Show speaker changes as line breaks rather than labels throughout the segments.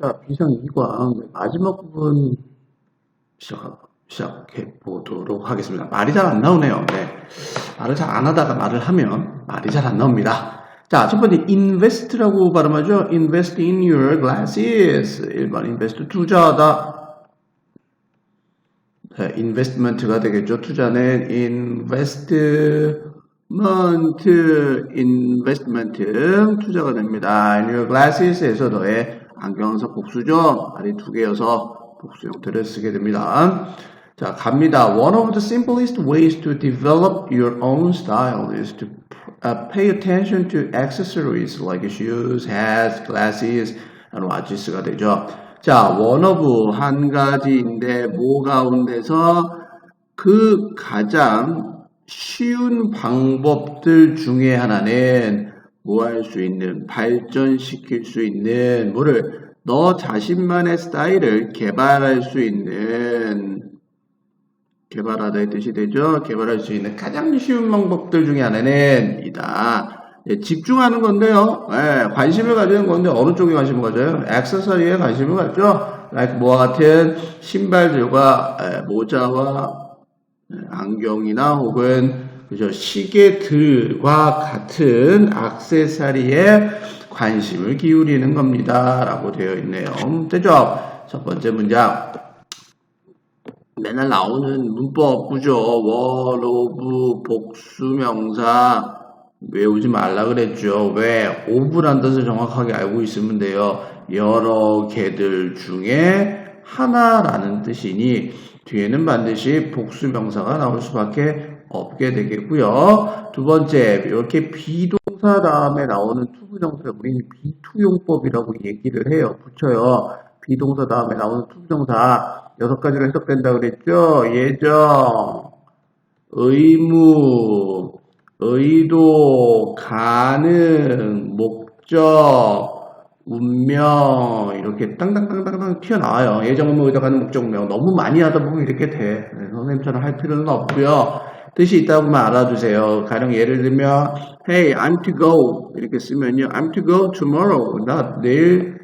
자, 비상 2과 마지막 부분 시작, 시작 해 보도록 하겠습니다. 말이 잘 안 나오네요. 네. 말을 잘 안 하다가 말을 하면 말이 잘 안 나옵니다. 자, 첫 번째 invest라고 발음하죠. invest in your glasses. 1번 invest 투자하다. 네, investment가 되겠죠. 투자는 investment, investment 투자가 됩니다. in your glasses에서 너의 안경에서 복수죠. 말이 두 개여서 복수 형태를 쓰게 됩니다. 자, 갑니다. One of the simplest ways to develop your own style is to uh, pay attention to accessories like shoes, hats, glasses, and watches가 되죠. 자, 원어브 한 가지인데 뭐 가운데서 그 가장 쉬운 방법들 중에 하나는 뭐할수 있는 발전시킬 수 있는 뭐를 너 자신만의 스타일을 개발할 수 있는 개발하다의 뜻이 되죠. 개발할 수 있는 가장 쉬운 방법들 중에 하나는 이다. 예, 집중하는 건데요. 예, 관심을 가지는 건데 어느 쪽에 관심을 가져요? 액세서리에 관심을 갖죠. like 뭐와 같은 신발들과 예, 모자와 예, 안경이나 혹은 그죠 시계들과 같은 액세서리에 관심을 기울이는 겁니다. 라고 되어 있네요. 되죠? 첫 번째 문장. 맨날 나오는 문법 구조, 월, 오브, 복수명사 외우지 말라 그랬죠. 왜? 오브란 뜻을 정확하게 알고 있으면 돼요. 여러 개들 중에 하나라는 뜻이니 뒤에는 반드시 복수명사가 나올 수밖에 없게 되겠고요. 두 번째, 이렇게 비동사 다음에 나오는 투부정사 우리는 비투용법이라고 얘기를 해요. 붙여요. 비동사 다음에 나오는 투부정사 여섯 가지로 해석된다 그랬죠. 예정, 의무, 의도, 가능, 목적, 운명 이렇게 땅땅땅땅땅 튀어나와요. 예정 의무 의도 가능 목적 운명 너무 많이 하다 보면 이렇게 돼. 네, 선생님처럼 할 필요는 없고요. 뜻이 있다고만 알아두세요. 가령 예를 들면 Hey, I'm to go 이렇게 쓰면요. I'm to go tomorrow. 나 내일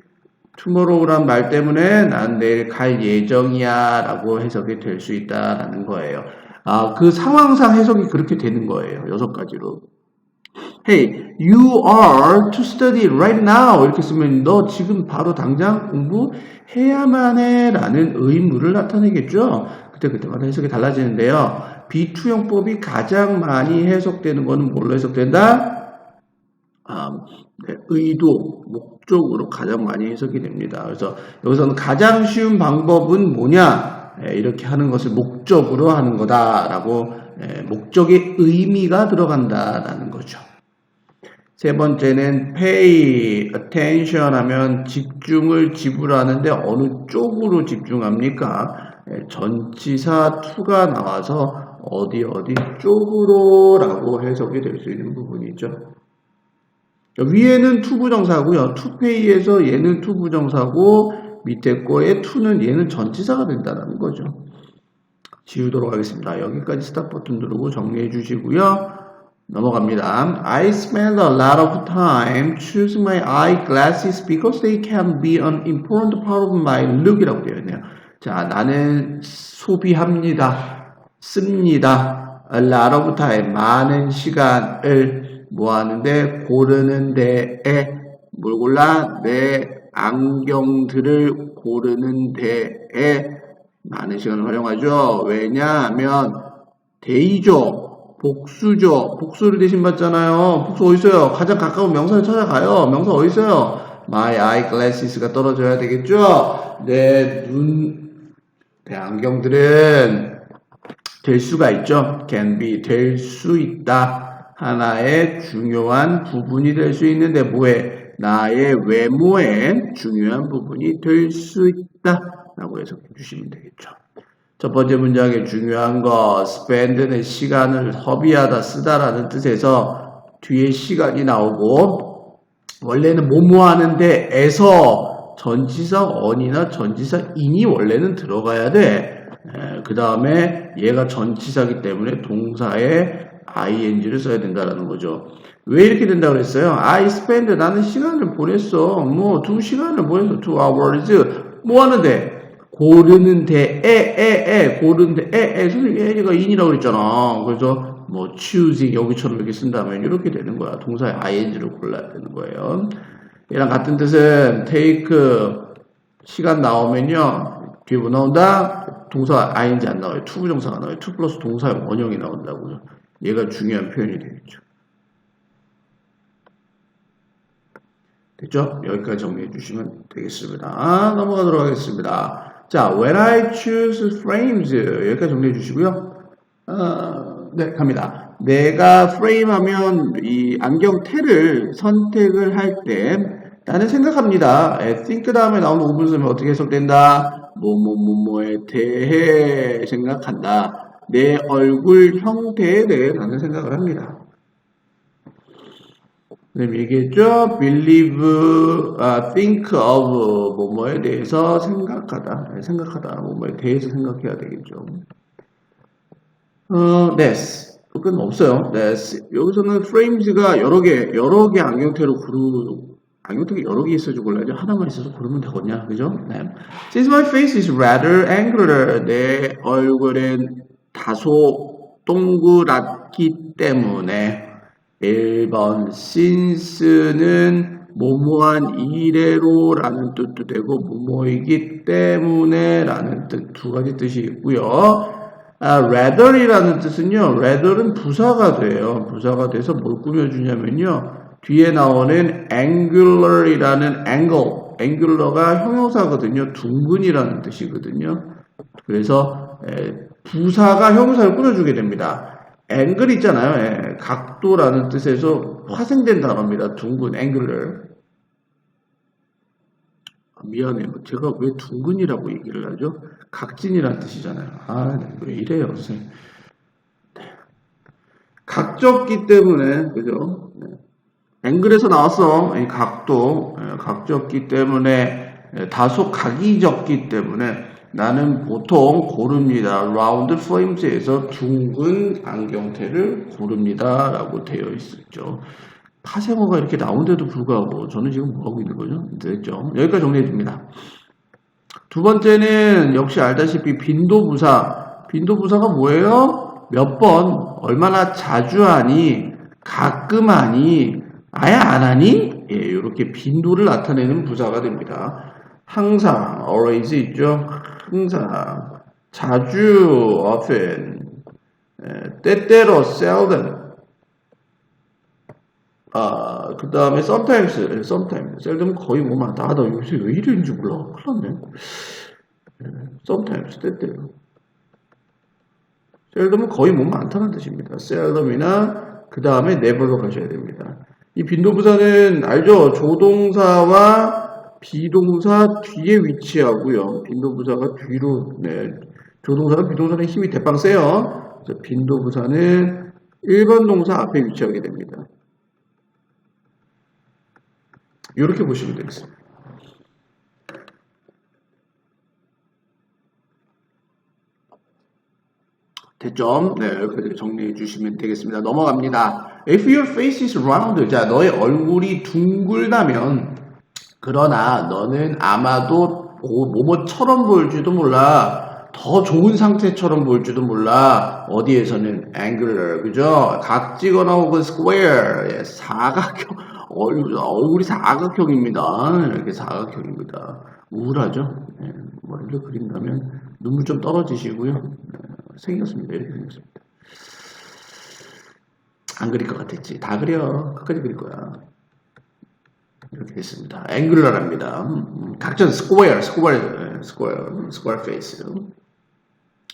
tomorrow란 말 때문에 난 내일 갈 예정이야 라고 해석이 될 수 있다라는 거예요. 아, 그 상황상 해석이 그렇게 되는 거예요. 여섯 가지로. Hey, you are to study right now. 이렇게 쓰면 너 지금 바로 당장 공부해야만 해 라는 의무를 나타내겠죠. 그때그때마다 해석이 달라지는데요. 비투용법이 가장 많이 해석되는 것은 뭘로 해석된다? 아, 네, 의도, 목적으로 가장 많이 해석이 됩니다. 그래서 여기서는 가장 쉬운 방법은 뭐냐? 예, 이렇게 하는 것을 목적으로 하는 거다라고 예, 목적의 의미가 들어간다라는 거죠. 세 번째는 pay attention 하면 집중을 지불하는데 어느 쪽으로 집중합니까? 예, 전치사 to가 나와서 어디 어디 쪽으로 라고 해석이 될 수 있는 부분이죠. 위에는 투부정사고요. 투페이에서 얘는 투부정사고 밑에 거에 투는 얘는 전치사가 된다는 거죠. 지우도록 하겠습니다. 여기까지 스탑 버튼 누르고 정리해 주시고요. 넘어갑니다. I spend a lot of time choosing my eyeglasses because they can be an important part of my look이라고 되어 있네요. 자, 나는 소비합니다. 씁니다. Time, 많은 시간을 뭐 하는데 고르는 데에 뭘 골라? 내 안경들을 고르는 데에 많은 시간을 활용하죠. 왜냐하면 대의죠. 복수죠. 복수를 대신 받잖아요. 복수 어디 있어요? 가장 가까운 명사를 찾아가요. 명사 어디 있어요? My eyeglasses가 떨어져야 되겠죠. 내 눈, 내 안경들은 될 수가 있죠. can be 될 수 있다. 하나의 중요한 부분이 될 수 있는데 뭐에 나의 외모의 중요한 부분이 될 수 있다. 라고 해석해 주시면 되겠죠. 첫 번째 문장의 중요한 거 spend는 시간을 허비하다 쓰다라는 뜻에서 뒤에 시간이 나오고 원래는 뭐뭐 하는데 에서 전치사 on이나 전치사 in이 원래는 들어가야 돼. 그 다음에 얘가 전치사기 때문에 동사의 ing를 써야 된다라는 거죠. 왜 이렇게 된다고 그랬어요? I spend 나는 시간을 보냈어. 뭐 두 시간을 보냈어. two hours. 뭐 하는데? 고르는데 에에에 고르는데 에에 선생님 에가 in이라고 그랬잖아. 그래서 뭐 choosing 여기처럼 이렇게 쓴다면 이렇게 되는 거야. 동사의 ing를 골라야 되는 거예요. 얘랑 같은 뜻은 take 시간 나오면요. 뒤에 뭐 나온다? 동사 ing 안 나와요. 투 부정사가 나와요. 투 플러스 동사의 원형이 나온다고요. 얘가 중요한 표현이 되겠죠. 됐죠? 여기까지 정리해 주시면 되겠습니다. 넘어가도록 하겠습니다. 자, when I choose frames 여기까지 정리해 주시고요. 어, 네, 갑니다. 내가 프레임 하면 이 안경 테를 선택을 할 때 나는 생각합니다. 에, think 다음에 나오는 오분수면 어떻게 해석된다? 뭐뭐뭐뭐에 대해 생각한다. 내 얼굴 형태에 대해 나는 생각을 합니다. 네, 얘기했죠? believe, 아, think of 뭐뭐에 대해서 생각하다. 네, 생각하다. 뭐뭐에 대해서 생각해야 되겠죠. 어, this. 끝은 없어요. this. 여기서는 frames가 여러 개, 여러 개 안경테로 고르, 안경테가 여러 개 있어서 골라야죠. 하나만 있어서 고르면 되거든요. 그죠? 네. Since my face is rather angular, 내 얼굴은 다소 동그랗기 때문에 1번 since는 뭐뭐한 이래로라는 뜻도 되고 뭐뭐이기 때문에라는 뜻 두 가지 뜻이 있고요. 아, rather이라는 뜻은요. rather은 부사가 돼요. 부사가 돼서 뭘 꾸며주냐면요. 뒤에 나오는 angular이라는 angle, angular가 형용사거든요. 둥근이라는 뜻이거든요. 그래서 에, 부사가 형용사를 꾸며주게 됩니다. 앵글 있잖아요. 예, 각도라는 뜻에서 파생된 단어입니다. 둥근, 앵글을. 아, 미안해요. 제가 왜 둥근이라고 얘기를 하죠? 각진이라는 뜻이잖아요. 아, 네, 왜 이래요, 선생님. 네. 각졌기 때문에, 그죠? 네. 앵글에서 나왔어. 이 각도. 예, 각졌기 때문에, 예, 다소 각이 적기 때문에, 나는 보통 고릅니다. 라운드 프레임즈에서 둥근 안경테를 고릅니다. 라고 되어 있었죠. 파생어가 이렇게 나온데도 불구하고 저는 지금 뭐하고 있는 거죠? 됐죠? 여기까지 정리해 줍니다. 두 번째는 역시 알다시피 빈도부사. 빈도부사가 뭐예요? 몇 번, 얼마나 자주 하니, 가끔 하니, 아예 안 하니? 예, 이렇게 빈도를 나타내는 부사가 됩니다. 항상, always 있죠? 항상, 자주, often, 에, 때때로, seldom, 아, 그 다음에 sometimes, sometimes, seldom 거의 뭐 많다. 나 요새 왜 이러는지 몰라. 큰일 났네. 에, sometimes, 때때로. seldom은 거의 뭐 많다는 뜻입니다. seldom이나 그 다음에 never로 가셔야 됩니다. 이 빈도부사는 알죠? 조동사와 비동사 뒤에 위치하고요. 빈도부사가 뒤로, 네. 조동사가 비동사는 힘이 대빵 세요. 그래서 빈도부사는 일반 동사 앞에 위치하게 됩니다. 이렇게 보시면 되겠습니다. 됐죠? 네, 여기까지 정리해 주시면 되겠습니다. 넘어갑니다. If your face is round, 자, 너의 얼굴이 둥글다면, 그러나 너는 아마도 뭐뭐처럼 보일지도 몰라. 더 좋은 상태처럼 보일지도 몰라. 어디에서는 angular, 그죠? 각지거나 혹은 square, 예, 사각형, 얼굴, 얼굴이 사각형입니다. 이렇게 사각형입니다. 우울하죠? 예, 머리를 그린다면 눈물 좀 떨어지시고요. 예, 생겼습니다. 이렇게 생겼습니다. 안 그릴 것 같았지. 다 그려. 끝까지 그릴 거야. 이렇게 됐습니다. 앵글러랍니다. 음, 각전 스퀘어, 스퀘어, 스퀘어, 스퀘어 페이스.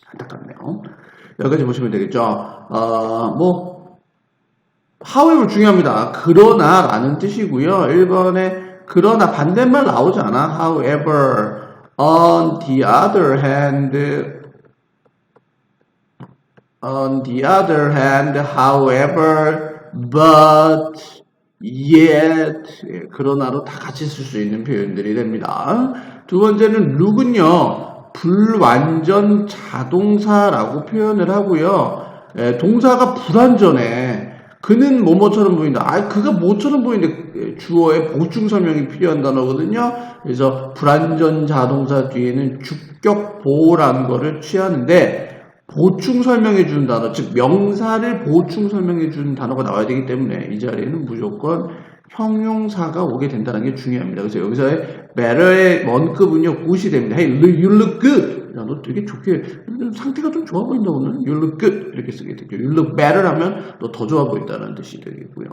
안타깝네요. 여기까지 보시면 되겠죠. 어, 뭐, however 중요합니다. 그러나 라는 뜻이고요. 1번에 그러나 반대말 나오지 않아. however, on the other hand, on the other hand, however, but, yet, 예, 그러나로 다 같이 쓸 수 있는 표현들이 됩니다. 두 번째는 look은요, 불완전 자동사라고 표현을 하고요. 에, 동사가 불완전해. 그는 뭐뭐처럼 보인다. 아, 그가 뭐처럼 보이는데 주어에 보충 설명이 필요한 단어거든요. 그래서 불완전 자동사 뒤에는 주격 보호라는 거를 취하는데 보충 설명해 주는 단어, 즉 명사를 보충 설명해 주는 단어가 나와야 되기 때문에 이 자리에는 무조건 형용사가 오게 된다는 게 중요합니다. 그래서 여기서의 better의 원급은요, good이 됩니다. Hey, you look good. 야, 너 되게 좋게, 상태가 좀 좋아 보인다, 오늘. You look good. 이렇게 쓰게 되죠. You look better 하면 너 더 좋아 보인다는 뜻이 되겠고요.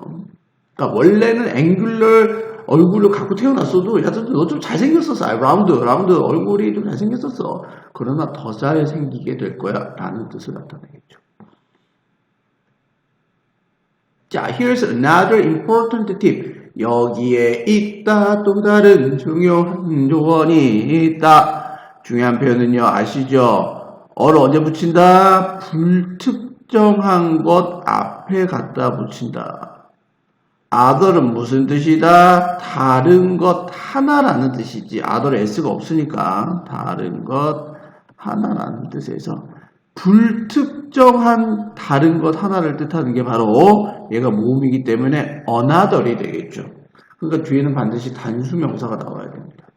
그러니까 원래는 앵귤러 얼굴을 갖고 태어났어도 야, 너 좀 잘생겼었어. 아, 라운드, 라운드 얼굴이 좀 잘생겼었어. 그러나 더 잘생기게 될 거야. 라는 뜻을 나타내겠죠. 자, here's another important tip. 여기에 있다 또 다른 중요한 조언이 있다. 중요한 표현은요, 아시죠? 어를 언제 붙인다? 불특정한 것 앞에 갖다 붙인다. Other은 무슨 뜻이다? 다른 것 하나라는 뜻이지. other s가 없으니까 다른 것 하나라는 뜻에서 불특정한 다른 것 하나를 뜻하는 게 바로 얘가 모음이기 때문에 another이 되겠죠. 그러니까 뒤에는 반드시 단수 명사가 나와야 됩니다.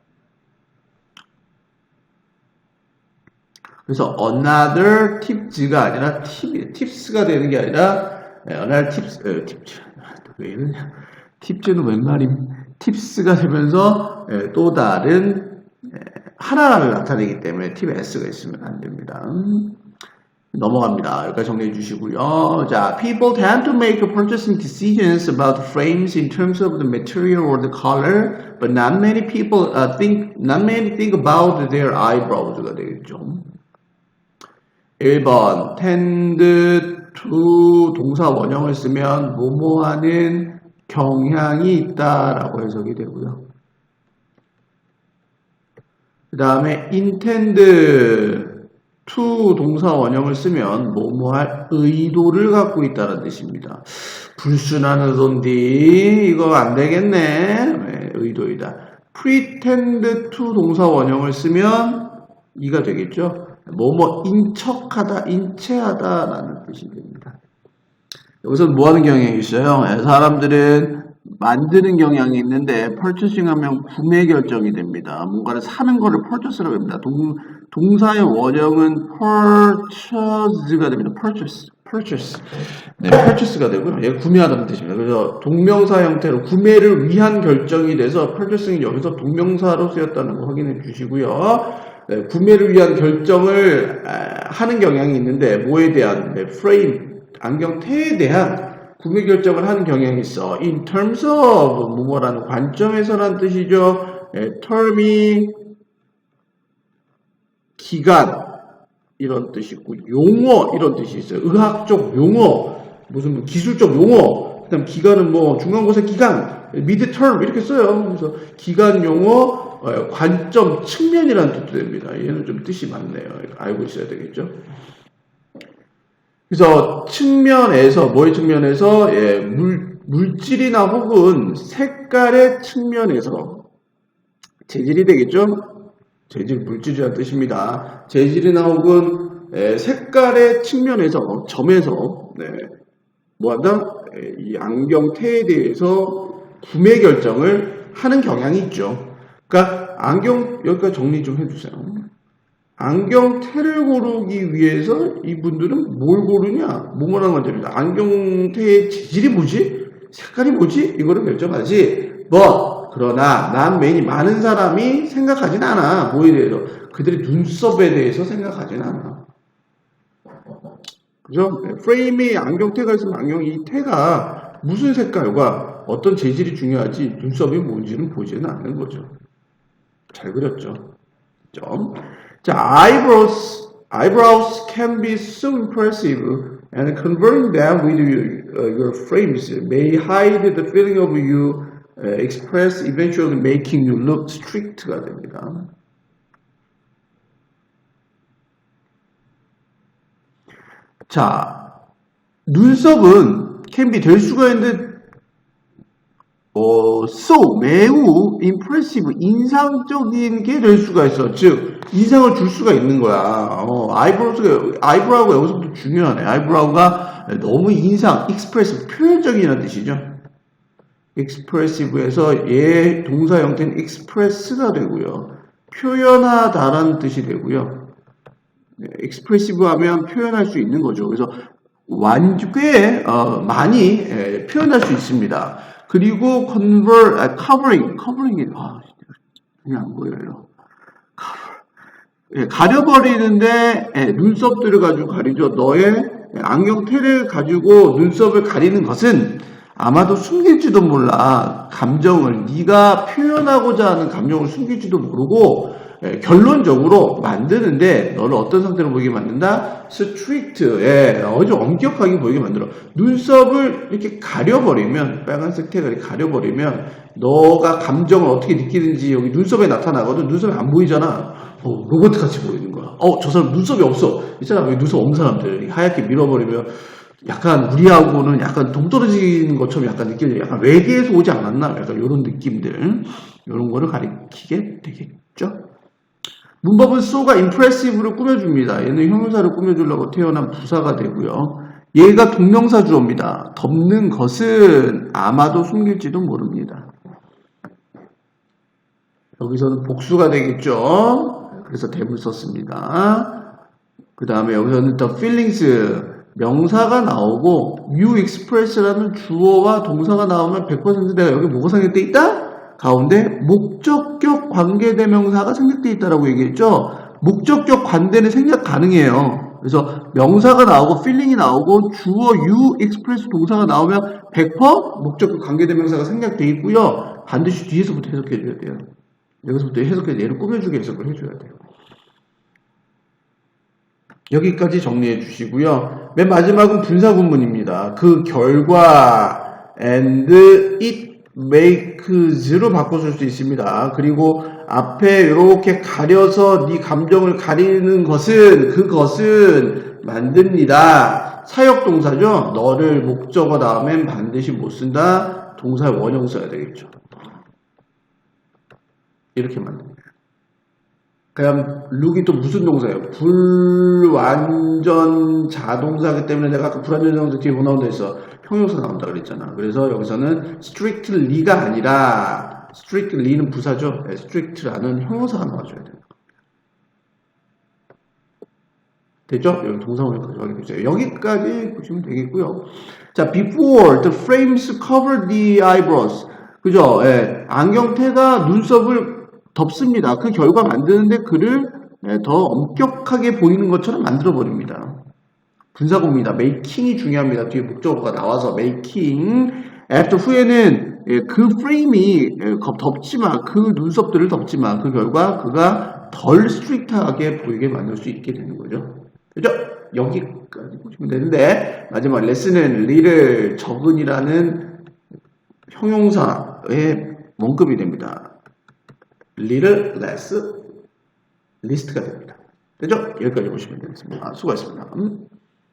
그래서 another tips가 아니라 tip, tips가 되는 게 아니라 예, another tips, 어, tips 왜 이러냐? tips는 웬 말임? tips가 되면서 예, 또 다른 예, 하나를 나타내기 때문에 팁 s가 있으면 안 됩니다. 넘어갑니다. 여기까지 정리해 주시고요. 자, people tend to make purchasing decisions about frames in terms of the material or the color, but not many people uh, think, not many think about their eyebrows가 되겠죠. 1번, tend to 동사 원형을 쓰면 뭐뭐하는 경향이 있다라고 해석이 되고요. 그 다음에 intend to 동사 원형을 쓰면 뭐뭐할 의도를 갖고 있다는 뜻입니다. 불순한 의도인데 이거 안 되겠네. 네, 의도이다. pretend to 동사 원형을 쓰면 이가 되겠죠. 뭐뭐 인척하다, 인체하다라는 뜻이 됩니다. 여기서 뭐 하는 경향이 있어요? 네, 사람들은 만드는 경향이 있는데 purchasing 하면 구매 결정이 됩니다. 뭔가를 사는 거를 purchase라고 합니다. 동, 동사의 원형은 purchase가 됩니다. purchase, purchase. 네, purchase가 되고요. 얘 구매하다는 뜻입니다. 그래서 동명사 형태로 구매를 위한 결정이 돼서 purchasing이 여기서 동명사로 쓰였다는 거 확인해 주시고요. 네, 구매를 위한 결정을 하는 경향이 있는데 뭐에 대한 네, 프레임, 안경테에 대한 구매 결정을 하는 경향이 있어. In terms of 뭐뭐라는 관점에서란 뜻이죠. 예, term이 기간 이런 뜻이고 용어 이런 뜻이 있어요. 의학적 용어 무슨 뭐 기술적 용어 그다음 기간은 뭐 중간고사 기간 미드 term 이렇게 써요. 그래서 기간 용어 어, 관점 측면이라는 뜻도 됩니다. 얘는 좀 뜻이 많네요. 알고 있어야 되겠죠. 그래서 측면에서 뭐의 측면에서 예, 물 물질이나 혹은 색깔의 측면에서 재질이 되겠죠. 재질 물질이라는 뜻입니다. 재질이나 혹은 예, 색깔의 측면에서 점에서 네, 뭐한다? 예, 이 안경테에 대해서 구매 결정을 하는 경향이 있죠. 그러니까 안경 여기까지 정리 좀 해주세요. 안경테를 고르기 위해서 이분들은 뭘 고르냐? 뭐뭐라는 관점입니다. 안경테의 재질이 뭐지? 색깔이 뭐지? 이거를 결정하지. 뭐 그러나 난 매니 많은 사람이 생각하진 않아. 뭐에 대해서 그들의 눈썹에 대해서 생각하진 않아. 그죠? 프레임이 안경테가 있으면 안경 이 테가 무슨 색깔과 어떤 재질이 중요하지 눈썹이 뭔지는 보지는 않는 거죠. 잘 그렸죠. 점. 자, eyebrows, eyebrows can be so impressive and converting them with your, uh, your frames may hide the feeling of you uh, express eventually making you look strict가 됩니다. 자, 눈썹은 can 될 수가 있는데 어, so 매우 impressive 인상적인 게 될 수가 있어. 즉 인상을 줄 수가 있는 거야. 어, 아이브로우가 아이브라우가 여기서부터 중요하네. 아이브라우가 너무 인상, expressive 표현적이라는 뜻이죠. expressive에서 얘 동사 형태는 express가 되고요. 표현하다라는 뜻이 되고요. 네, expressive 하면 표현할 수 있는 거죠. 그래서 완, 꽤, 어, 많이, 예, 표현할 수 있습니다. 그리고 convert, 아, covering, covering이, 아, 그냥 안 보여요. 예, 가려버리는데, 예, 눈썹 들을 가지고 가리죠. 너의 안경 테를 가지고 눈썹을 가리는 것은 아마도 숨길지도 몰라. 감정을, 네가 표현하고자 하는 감정을 숨길지도 모르고, 예, 결론적으로 만드는데 너를 어떤 상태로 보이게 만든다? 스트릭트, 예, 아주 엄격하게 보이게 만들어. 눈썹을 이렇게 가려버리면 빨간색 이렇게 가려버리면 너가 감정을 어떻게 느끼는지 여기 눈썹에 나타나거든. 눈썹이 안 보이잖아. 어, 로봇 같이 보이는 거야. 어, 저 사람 눈썹이 없어. 있잖아, 여기 눈썹 없는 사람들 하얗게 밀어버리면 약간 우리하고는 약간 동떨어지는 것처럼 약간 느끼는 약간 외계에서 오지 않았나? 약간 이런 느낌들 이런 거를 가리키게 되겠죠. 문법은 so가 impressive로 꾸며줍니다. 얘는 형용사를 꾸며주려고 태어난 부사가 되고요. 얘가 동명사 주어입니다. 덮는 것은 아마도 숨길지도 모릅니다. 여기서는 복수가 되겠죠. 그래서 대물 썼습니다. 그 다음에 여기서는 the feelings 명사가 나오고 you express라는 주어와 동사가 나오면 100% 내가 여기 뭐가 생략돼 있다? 가운데 목적격 관계대명사가 생략돼 있다라고 얘기했죠. 목적격 관대는 생략 가능해요. 그래서 명사가 나오고 feeling이 나오고 주어 you express 동사가 나오면 100% 목적격 관계대명사가 생략돼 있고요. 반드시 뒤에서부터 해석해 줘야 돼요. 여기서부터 해석해 얘를 꾸며주게 해석을 해줘야 돼요. 여기까지 정리해 주시고요. 맨 마지막은 분사구문입니다. 그 결과 and it makes로 바꿔줄 수 있습니다. 그리고 앞에 이렇게 가려서 네 감정을 가리는 것은 그것은 만듭니다. 사역동사죠. 너를 목적어 다음엔 반드시 못 쓴다. 동사 원형 써야 되겠죠. 이렇게 만듭니다. 그냥 룩이 또 무슨 동사예요? 불완전 자동사기 때문에 내가 아까 불완전 자동사 뒤에 뭐 나온다 했어? 형용사 나온다 그랬잖아. 그래서 여기서는 strictly가 아니라 strictly는 부사죠. 네, strict라는 형용사가 나와줘야 돼요. 됐죠? 여기 동사원까지 확인해주세요. 여기까지 보시면 되겠고요. 자, before the frames cover the eyebrows. 그죠? 예, 안경테가 눈썹을 덮습니다. 그 결과 만드는데 그를 예, 더 엄격하게 보이는 것처럼 만들어 버립니다. 분사구입니다. making이 중요합니다. 뒤에 목적어가 나와서 making. after 후에는 예, 그 프레임이 예, 덮지마. 그 눈썹들을 덮지마. 그 결과 그가 덜 스트릭트하게 보이게 만들 수 있게 되는 거죠. 그죠? 여기까지 보시면 되는데 마지막 레슨은 리를 적은이라는 형용사의 원급이 됩니다. Little less list가 됩니다. 되죠? 여기까지 보시면 되겠습니다. 아, 수고하셨습니다. 음.